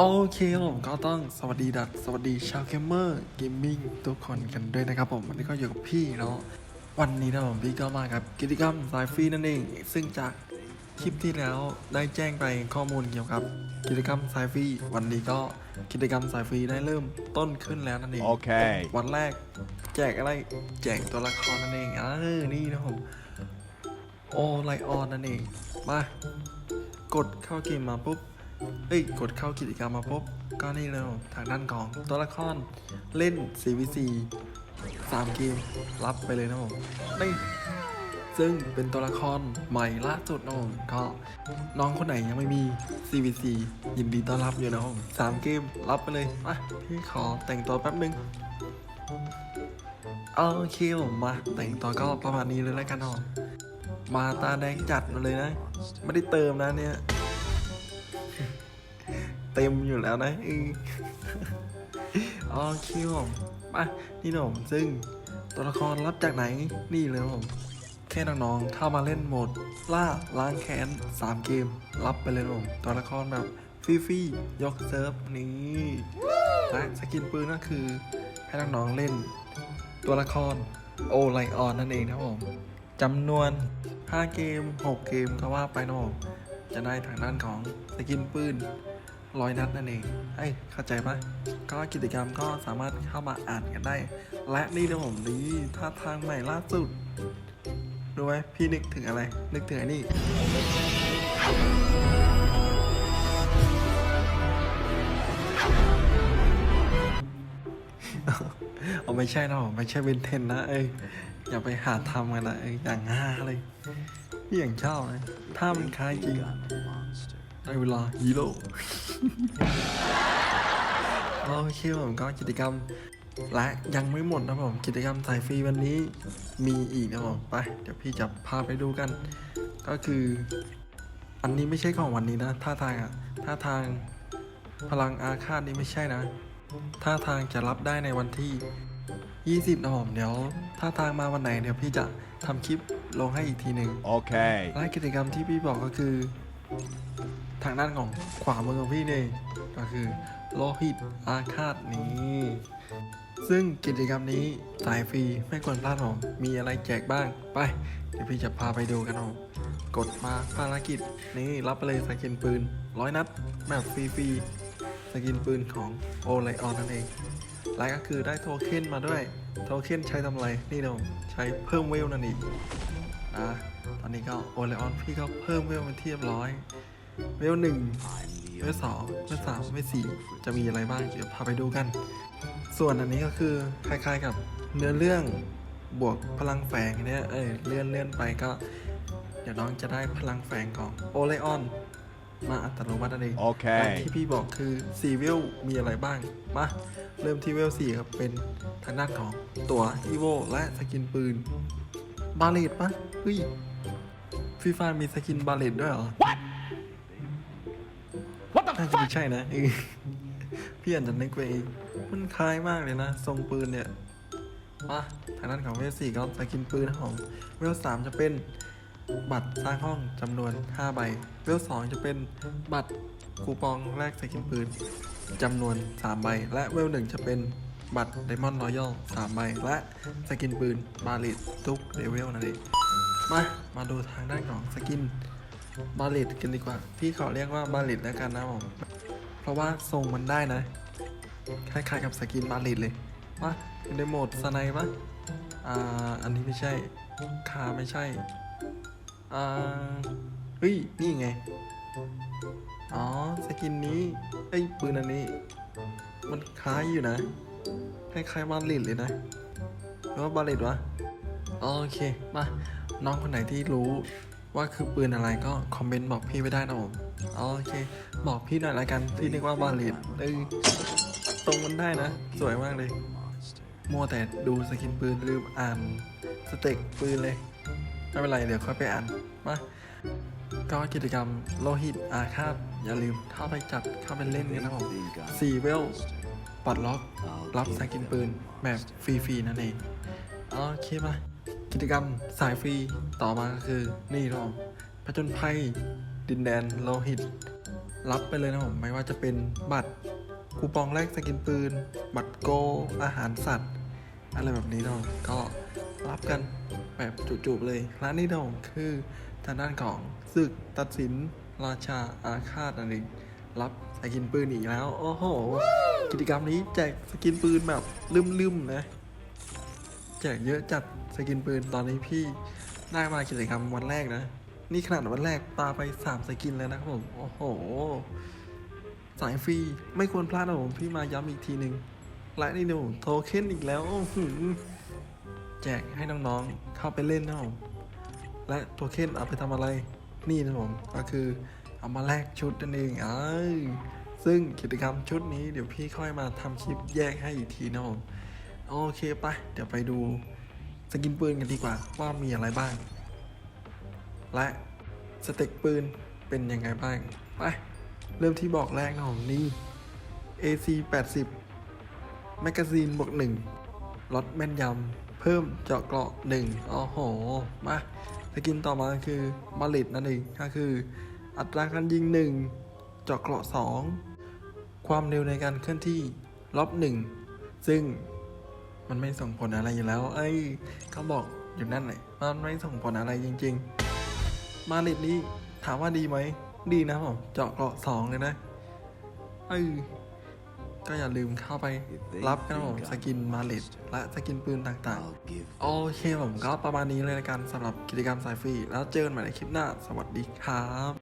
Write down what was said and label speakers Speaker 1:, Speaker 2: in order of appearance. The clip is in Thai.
Speaker 1: โอเคครับผมก็ต้องสวัสดีดัดสวัสดีชาวเกมเมอร์เกมมิ่งทุกคนกันด้วยนะครับผมวันนี้ก็อยู่กับพี่เนาะวันนี้นะผมพี่ก็มากับกิจกรรมสายฟรีนั่นเอง ซึ่งจากคลิปที่แล้วได้แจ้งไปข้อมูลเกี่ยวกับ กิจกรรมสายฟรีวันนี้ก็กิจกรรมสายฟรีได้เริ่มต้นขึ้นแล้วนั่นเอง
Speaker 2: Okay.
Speaker 1: วันแรกแจกอะไรแจกตัวละครนั่นเองเออนี่นะผมโอไลออนนั่นเองมากดเข้าเกมมาปุ๊บ เอ้ย กดเข้ากิจกรรมมาปุ๊บก็นี่เลยทางด้านของ ตัวละคร เล่น CVC 3 เกม รับไปเลยนะผมนี่ซึ่งเป็นตัวละครใหม่ล่าสุดนะผมก็น้องคนไหนยังไม่มี CVC ยินดีต้อนรับอยู่นะผมสามเกม รับไปเลยอะพี่ขอแต่งตัวแป๊บนึงโอเคผมมาแต่งตัวก็ประมาณนี้เลยแล้วกันนะมาตาแดงจัดมาเลยนะ ไม่ได้เติมนะเนี่ย เต็มอยู่แล้วนะอือโอเคผมมานี่นะผมซึ่งตัวละครรับจากไหนนี่เลยผมแค่น้องๆเข้ามาเล่นโหมด ล่าล้างแค้น 3 เกม รับไปเลยนะผมตัวละครแบบฟรีๆยกเซิร์ฟนี่และสกินปืนก็คือ ให้น้องๆเล่น ตัวละครโอไลออนนั่นเองนะผมจำนวน 5 เกม 6 เกมก็ว่าไปนะผมจะได้ทางด้านของสกินปืน ร้อยนัดนั่นเองเฮ้ยเข้าใจปะก็กิจกรรมก็สามารถเข้ามาอ่านกันได้ และนี่นะผมนี่ท่าทางใหม่ล่าสุดรู้ไหมพี่นึกถึงอะไร นึกถึงไอ้นี่เอาไม่ใช่นะผมไม่ใช่เวนเทนนะเอ้ยอย่าไปหาทำกันนะเอ้ยอย่างง่าเลย พี่อย่างชอบเลยถ้ามันคล้ายจริง ในเวลาฮีโร่ โอเคผมก็กิจกรรม และยังไม่หมดนะผมกิจกรรมสายฟรีวันนี้มีอีกนะผมไป เดี๋ยวพี่จะพาไปดูกัน ก็คือ อันนี้ไม่ใช่ของวันนี้นะ ท่าทางอะท่าทางพลังอาฆาตนี่ไม่ใช่นะ ท่าทางจะรับได้ในวันที่ 20นะผมเดี๋ยวท่าทางมาวันไหนเดี๋ยวพี่จะทำคลิปลงให้อีกทีหนึ่ง
Speaker 2: Okay.
Speaker 1: และกิจกรรมที่พี่บอกก็คือ ทางด้านของขวามือของพี่เนี่ยก็คือโลหิตอาฆาตนี้ ซึ่งกิจกรรมนี้สายฟรีไม่ควรพลาดผมมีอะไรแจกบ้าง ไป เดี๋ยวพี่จะพาไปดูกันผมกดมาภารกิจ นี้รับไปเลยสกินปืนร้อยนัดแบบฟรีๆสกินปืนของโอไลออนนั่นเอง และก็คือได้โทเค็นมาด้วย โทเค็นใช้ทำอะไร นี่นะผมใช้เพิ่มเวลนั่นเองอะตอนนี้ก็โอไลออนพี่ก็เพิ่มเวลมาเทียบร้อย เวลหนึ่งเวลสองเวลสามเวลสี่จะมีอะไรบ้าง เดี๋ยวพาไปดูกัน ส่วนอันนี้ก็คือคล้ายๆกับเนื้อเรื่องบวกพลังแฝงเนี่ยเออเลื่อนเลื่อนไปก็ เดี๋ยวน้องจะได้พลังแฝงของโอไลออนมาอัตโนมัตินั่นเอง
Speaker 2: โอเค
Speaker 1: และที่พี่บอกคือ4เวลมีอะไรบ้าง มา เริ่มที่เวล4ครับ เป็นทางด้านของตัวอีโวและสกินปืน บาเลตปะเฮ้ยฟีฟามีสกินบาเลตด้วยเหรอ น่าจะไม่ใช่นะพี่อ่าจจะนึกไปเองมันคล้ายมากเลยนะทรงปืนเนี่ยมาทางด้านของเวล4ก็สกินปืนของเวล3จะเป็นบัตรสร้างห้องจำนวน 5 ใบ เวล2จะเป็นบัตรคูปองแลกสกินปืนจำนวน 3 ใบ และเวล1จะเป็นบัตรไดมอนด์รอยัล3ใบ และสกินปืนบาลิตทุกเลเวลนั่นเองมา มาดูทางด้านของสกิน บาลิตกันดีกว่า พี่ขอเรียกว่าบาลิตแล้วกันนะผมเพราะว่าทรงมันได้นะ คล้ายๆกับสกินบาลิตเลยว่าอยู่ในโหมดสไนปะอ่า อันนี้ไม่ใช่ คาไม่ใช่ อ่า เฮ้ย นี่ไง อ๋อ สกินนี้ ไอ้ปืนอันนี้ มันคล้ายอยู่นะ คล้ายๆบาลิตเลยนะหรือว่าบาลิตวะ โอเค มา น้องคนไหนที่รู้ ว่าคือปืนอะไรก็คอมเมนต์บอกพี่ไว้ได้นะผมโอเค บอกพี่หน่อยละกันที่นึกว่าบาลิตเออตรงมันได้นะ สวยมากเลยมัวแต่ดูสกินปืนลืมอ่านสเต็กปืนเลย ไม่เป็นไรเดี๋ยวค่อยไปอ่านมาก็กิจกรรมโลหิตอาฆาตอย่าลืมเข้าไปจัดเข้าไปเล่นกันนะผมสี่เวลปลดล็อก รับสกินปืนแบบฟรีๆนั่นเอง โอเคมา กิจกรรมสายฟรีต่อมาก็คือนี่เนาะผจญภัยดินแดนโลหิต รับไปเลยนะผมไม่ว่าจะเป็นบัตรคูปองแลกสกินปืน บัตรโก อาหารสัตว์ อะไรแบบนี้เนาะก็รับกันแบบจุบๆเลยร้านนี้เนาะคือทางด้านของศึกตัดสินราชาอาฆาตนั่นเองรับสกินปืนอีกแล้ว โอ้โห กิจกรรมนี้แจกสกินปืนแบบลืมๆนะ แจกเยอะจัดสกินปืนตอนนี้พี่ได้มากิจกรรมวันแรกนะ นี่ขนาดวันแรกปาไป3สกินแล้วนะครับผม โอ้โห สายฟรีไม่ควรพลาดนะผมพี่มาย้ำอีกทีหนึ่งและนี่ดูโทเค็นอีกแล้วอื้อหือแจกให้น้องๆเข้าไปเล่นนะผมและโทเค็นเอาไปทำอะไร นี่นะผมก็คือเอามาแลกชุดนั่นเองเอ้ซึ่งกิจกรรมชุดนี้เดี๋ยวพี่ค่อยมาทำคลิปแยกให้อีกทีนะผม โอเคไป เดี๋ยวไปดูสกินปืนกันดีกว่าว่ามีอะไรบ้าง และสเต็กปืนเป็นยังไงบ้าง ไป เริ่มที่บอกแรกนะผมนี่ AC 80แมกกาซีนบวก1ลดแม่นยำ เพิ่มเจาะเกราะ1อ๋อโห มาสกินต่อมาคือมาลิดนั่นเองก็คือ อัตราการยิง 1 เจาะเกราะ 2 ความเร็วในการเคลื่อนที่ลบ1ซึ่ง มันไม่ส่งผลอะไรอยู่แล้ว เอ้ยเขาบอกอยู่นั่นแหละมันไม่ส่งผลอะไรจริง ๆ มาลิดนี้ถามว่าดีไหม ดีนะผมเจาะเกาะสองเลยนะเอ้ยก็อย่าลืมเข้าไปรับกันนะผมสกินมาลิดและสกินปืนต่างๆ โอเคผมก็ประมาณนี้เลยละกันสำหรับกิจกรรมสายฟรี แล้วเจอกันใหม่ในคลิปหน้า สวัสดีครับ